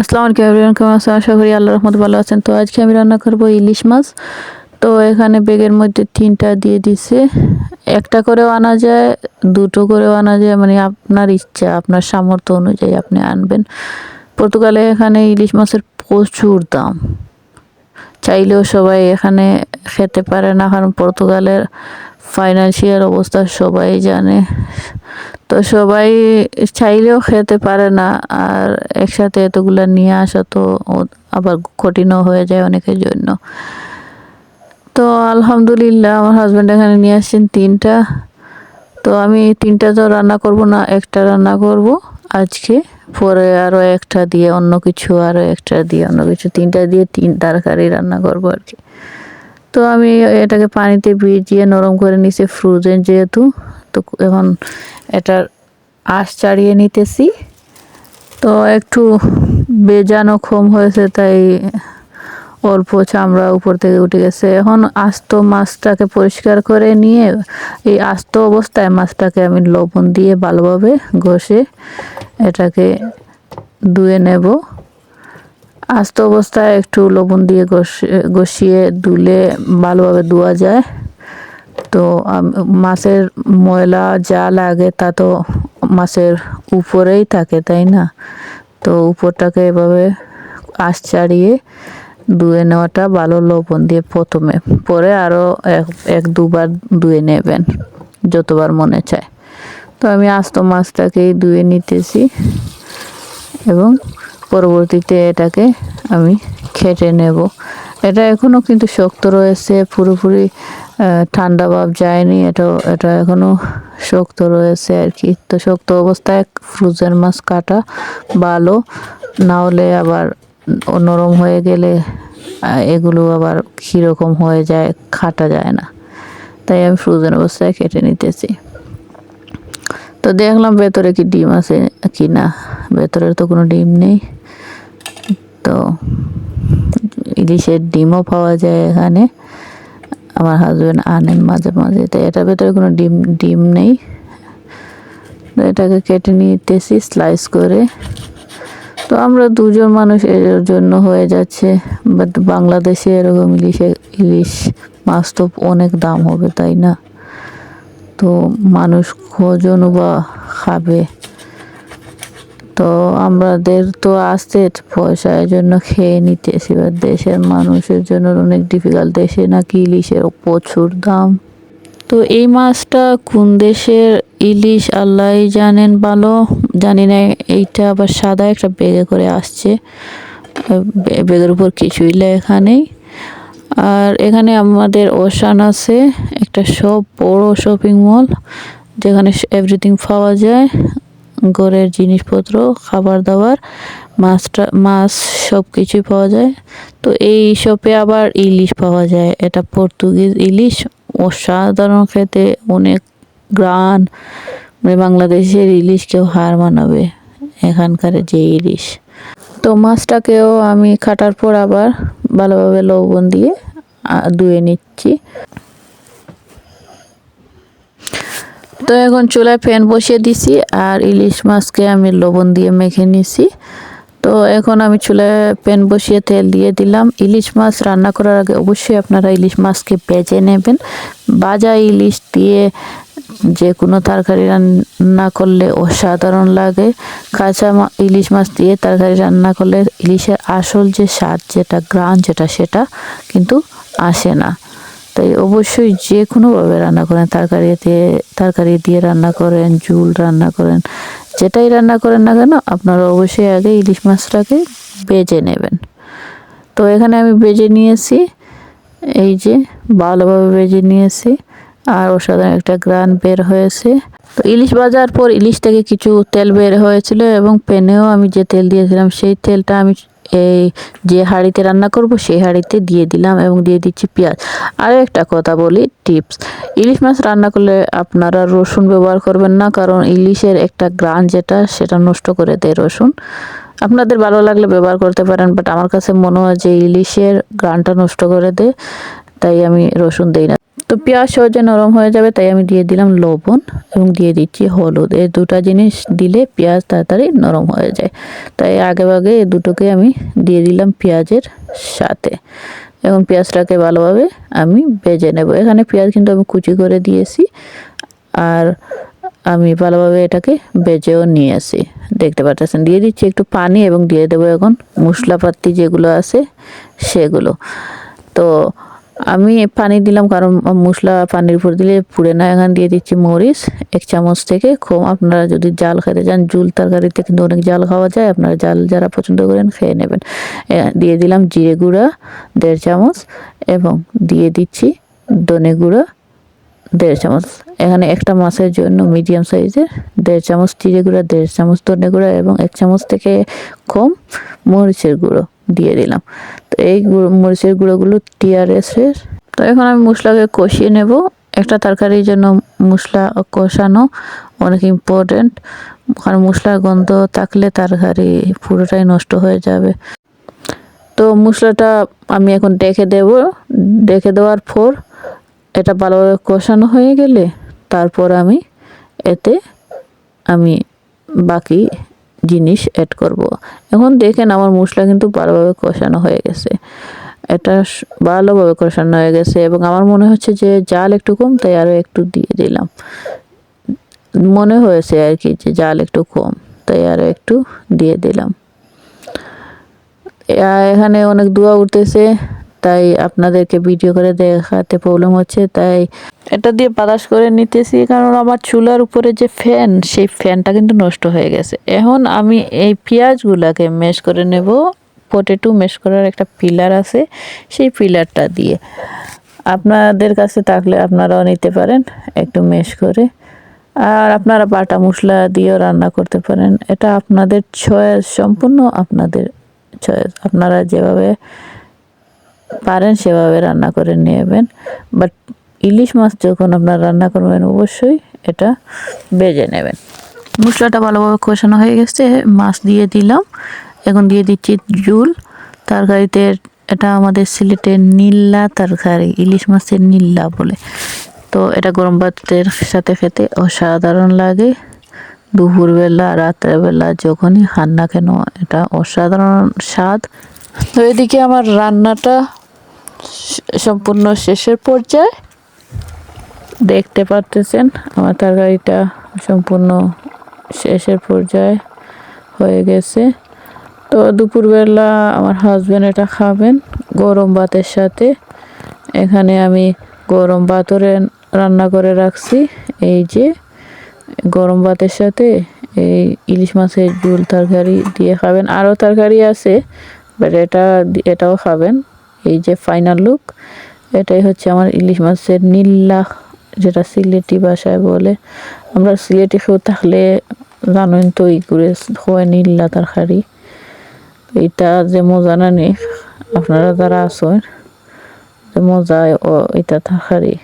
আসসালামু আলাইকুম এভরিওয়ান কেমন আছেন? আশা করি আল্লাহ রহমত ভালো আছেন। তো আজকে আমি রান্না করব ইলিশ মাছ। তো এখানে বেগের মধ্যে তিনটা দিয়ে দিছে। একটা করেও আনা যায়, দুটো করেও আনা যায়। মানে আপনার ইচ্ছা, আপনার সামর্থ্য অনুযায়ী আপনি আনবেন। পর্তুগালে এখানে ইলিশ মাছের প্রচুর দাম। চাইলেও সবাই এখানে খেতে পারে না, কারণ পর্তুগালের ফাইন্যান্সিয়াল অবস্থা সবাই জানে। তো সবাই চাইলেও খেতে পারে না, আর একসাথে এতগুলা নিয়ে আসা তো আবার কঠিনও হয়ে যায় অনেকের জন্য। তো আলহামদুলিল্লাহ, আমার হাজব্যান্ড এখানে নিয়ে আসছেন তিনটা। তো আমি তিনটা তো রান্না করব না, একটা রান্না করব আজকে। পরে আরও একটা দিয়ে অন্য কিছু আরও একটা দিয়ে অন্য কিছু, তিনটা দিয়ে তিন তরকারি রান্না করব আর কি। তো আমি এটাকে পানিতে ভিজিয়ে নরম করে নিছি ফ্রোজেন যেহেতু। তো এখন এটার আঁশ ছাড়িয়ে নিতেছি। তো একটু বেজানো কম হয়েছে, তাই অল্প চামড়া উপর থেকে উঠে গেছে। এখন আস্ত মাছটাকে পরিষ্কার করে নিয়ে এই আস্ত অবস্থায় মাছটাকে আমি লবণ দিয়ে ভালোভাবে ঘষে এটাকে ধুয়ে নেব। আস্ত অবস্থায় একটু লবণ দিয়ে ঘষে, ঘষিয়ে ধুলে ভালোভাবে ধোয়া যায়। তো মাছের ময়লা যা লাগে তা তো মাছের উপরেই থাকে, তাই না? তো উপরটাকে এভাবে আঁশ ছাড়িয়ে ধুয়ে নেওয়াটা ভালো লবণ দিয়ে প্রথমে। পরে আরও এক এক দুবার ধুয়ে নেবেন, যতবার মনে চায়। তো আমি আস্ত মাছটাকেই ধুয়ে নিতেছি এবং পরবর্তীতে এটাকে আমি খেটে নেব। এটা এখনও কিন্তু শক্ত রয়েছে, পুরোপুরি ঠান্ডা ভাব যায়নি। এটা এটা এখনও শক্ত রয়েছে আর কি তো শক্ত অবস্থায় ফ্রোজেন মাছ কাটা ভালো, না হলে আবার নরম হয়ে গেলে এগুলো আবার কীরকম হয়ে যায়, খাটা যায় না। তাই আমি ফ্রোজেন অবস্থায় কেটে নিতেছি। তো দেখলাম ভেতরে কি ডিম আছে কি না ভেতরের তো কোনো ডিম নেই। তো ইলিশের ডিমও পাওয়া যায় এখানে। আমার হাজব্যান্ড আনেন মাঝে মাঝে। তো এটার ভেতরে কোনো ডিম ডিম নেই। তো এটাকে কেটে নিতেছি স্লাইস করে। তো আমরা দুজন মানুষ এর জন্য হয়ে যাচ্ছে। বাট বাংলাদেশে এরকম ইলিশে, ইলিশ মাছ তো অনেক দাম হবে, তাই না? তো মানুষ কজন বা খাবে। তো আমাদের তো আসতে পয়সা এই জন্য খেয়ে নিতেছি এবার দেশের মানুষের জন্য অনেক ডিফিকাল্ট দেশে নাকি ইলিশের প্রচুর দাম। তো এই মাছটা কোন দেশের ইলিশ, আল্লাহ জানেন ভালো। জানি না, এইটা আবার সাদা একটা বেগে করে আসছে। বে- বেগের উপর কিছুই লেখা নেই। আর এখানে আমাদের ওশান আছে, একটা সব বড় শপিং মল যেখানে এভরিথিং পাওয়া যায়। ঘরের জিনিসপত্র, খাবার দাবার, মাছটা, মাছ সব কিছুই পাওয়া যায়। তো এই শপে আবার ইলিশ পাওয়া যায়। এটা পর্তুগিজ ইলিশ। অসাধারণ খেতে। অনেক গ্রান। মানে বাংলাদেশের ইলিশ কেউ হার মানাবে। এখানকার যে ইলিশ। তো মাছটাকেও আমি কাটার পর আবার ভালোভাবে লবণ দিয়ে ধুয়ে নিচ্ছি। তো এখন চুলায় প্যান বসিয়ে দিছি আর ইলিশ মাছকে আমি লবণ দিয়ে মেখে নিছি। তো এখন আমি চুলায় প্যান বসিয়ে তেল দিয়ে দিলাম। ইলিশ মাছ রান্না করার আগে অবশ্যই আপনারা ইলিশ মাছকে বেজে নেবেন। বাজা ইলিশ দিয়ে যে কোনো তরকারি রান্না করলে অসাধারণ লাগে। কাঁচা ইলিশ মাছ দিয়ে তরকারি রান্না করলে ইলিশের আসল যে স্বাদ যেটা, গ্রান যেটা, সেটা কিন্তু আসে না। তাই অবশ্যই যে কোনোভাবে রান্না করেন। তরকারি দিয়ে তরকারি দিয়ে রান্না করেন, ঝুল রান্না করেন, যেটাই রান্না করেন না কেন, আপনারা অবশ্যই আগে ইলিশ মাছটাকে বেজে নেবেন। তো এখানে আমি বেজে নিয়েছি, এই যে ভালোভাবে বেজে নিয়েছি, আর অসাধারণ একটা গ্রান বের হয়েছে। তো ইলিশ ভাজার পর ইলিশ থেকে কিছু তেল বের হয়েছিল এবং প্যানেও আমি যে তেল দিয়েছিলাম, সেই তেলটা আমি এই যে হাঁড়িতে রান্না করব, সেই হাঁড়িতে দিয়ে দিলাম এবং দিয়ে দিচ্ছি পেঁয়াজ। আরও একটা কথা বলি, টিপস। ইলিশ মাছ রান্না করলে আপনারা রসুন ব্যবহার করবেন না, কারণ ইলিশের একটা গ্রান যেটা, সেটা নষ্ট করে দেয় রসুন। আপনাদের ভালো লাগলে ব্যবহার করতে পারেন বাট আমার কাছে মনে হয় যে ইলিশের গ্রানটা নষ্ট করে দেয়, তাই আমি রসুন দিই না। তো পেঁয়াজ সহজে নরম হয়ে যাবে, তাই আমি দিয়ে দিলাম লবণ এবং দিয়ে দিচ্ছি হলুদ। এই দুটো জিনিস দিলে পেঁয়াজ তাড়াতাড়ি নরম হয়ে যায়। তাই আগে আগে এই দুটোকে আমি দিয়ে দিলাম পেঁয়াজের সাথে। এবং পেঁয়াজটাকে ভালোভাবে আমি ভেজে নেব। এখানে পেঁয়াজ কিন্তু আমি কুচি করে দিয়েছি আর আমি ভালোভাবে এটাকে বেজেও নিয়ে আসি দেখতে পাচ্ছেন, দিয়ে দিচ্ছি একটু পানি এবং দিয়ে দেবো এখন মশলাপাতি যেগুলো আছে সেগুলো। তো আমি পানি দিলাম কারণ মশলা পানির উপর দিলে পুড়ে না। এখানে দিয়ে দিচ্ছি মরিচ, এক চামচ থেকে কম। আপনারা যদি জাল খেতে চান জুল তরকারিতে কিন্তু অনেক জাল খাওয়া যায়। আপনারা জাল যারা পছন্দ করেন খেয়ে নেবেন। দিয়ে দিলাম জিরে গুঁড়া, দেড় চামচ, এবং দিয়ে দিচ্ছি ধনে গুঁড়া, দেড় চামচ। এখানে একটা মাছের জন্য মিডিয়াম সাইজের দেড় চামচ জিরে গুঁড়া, দেড় চামচ ধনে গুঁড়া, এবং এক চামচ থেকে কম মরিচের গুঁড়ো। দিয়ে দিলাম। তো এই মরিচের গুঁড়োগুলো টিআরএসের তো এখন আমি মশলাকে কষিয়ে নেব। একটা তরকারির জন্য মশলা কষানো অনেক ইম্পর্টেন্ট কারণ মশলার গন্ধ থাকলে তরকারি পুরোটাই নষ্ট হয়ে যাবে। তো মশলাটা আমি এখন ডেকে দেব। ডেকে দেওয়ার পর এটা ভালোভাবে কষানো হয়ে গেলে তারপর আমি এতে আমি বাকি জিনিস অ্যাড করব। এখন দেখেন আমার মশলা কিন্তু ভালোভাবে কষানো হয়ে গেছে। এটা ভালোভাবে কষানো হয়ে গেছে এবং আমার মনে হচ্ছে যে জাল একটু কম, তাই আরও একটু দিয়ে দিলাম। মনে হয়েছে আর কি যে জাল একটু কম, তাই আরও একটু দিয়ে দিলাম। এখানে অনেক দোয়া উঠতেছে, তাই আপনাদেরকে ভিডিও করে দেখাতে প্রবলেম হচ্ছে, তাই এটা দিয়ে বাতাস করে নিতেছি, কারণ আমার চুলার উপরে যে ফ্যান, সেই ফ্যানটা কিন্তু নষ্ট হয়ে গেছে। এখন আমি এই পেঁয়াজগুলাকে মেশ করে নেব। পটেটো মেশ করার একটা পিলার আছে, সেই পিলারটা দিয়ে। আপনাদের কাছে থাকলে আপনারাও নিতে পারেন, একটু মেশ করে। আর আপনারা বাটা মশলা দিয়েও রান্না করতে পারেন। এটা আপনাদের চয়েস সম্পূর্ণ আপনাদের চয়েস আপনারা যেভাবে পারেন, সেভাবে রান্না করে নেবেন। বাট ইলিশ মাছ যখন আপনার রান্না করবেন, অবশ্যই এটা বেজে নেবেন। মশলাটা ভালোভাবে কষানো হয়ে গেছে। মাছ দিয়ে দিলাম। এখন দিয়ে দিচ্ছি জুল তরকারিতে এটা আমাদের সিলেটের নীল্লা তরকারি, ইলিশ মাছের নীল্লা বলে। তো এটা গরম ভাতের সাথে খেতে অসাধারণ লাগে। দুপুরবেলা, রাত্রেবেলা যখনই খান না কেন, এটা অসাধারণ স্বাদ। তো এদিকে আমার রান্নাটা সম্পূর্ণ শেষের পর্যায়ে। দেখতে পারতেছেন। আমার তরকারিটা সম্পূর্ণ শেষের পর্যায়ে হয়ে গেছে। তো দুপুরবেলা আমার হাজব্যান্ড এটা খাবেন, গরম ভাতের সাথে। এখানে আমি গরম ভাতরে রান্না করে রাখছি। এই যে গরম ভাতের সাথে এই ইলিশ মাছের ঝোল তরকারি দিয়ে খাবেন। আরও তরকারি আছে বাট এটা এটাও খাবেন। এই যে ফাইনাল লুক এটাই হচ্ছে আমার ইলিশ মাছের নীল্লা যেটা সিলেটি ভাষায় বলে। আমরা সিলেটি খেয়েও থাকলে জানেন তো ই করে হয় নীল্লা খাড়ি। এটা যে মজা না নি? আপনারা যারা আছেন, যে মজা ও এটা তরকারি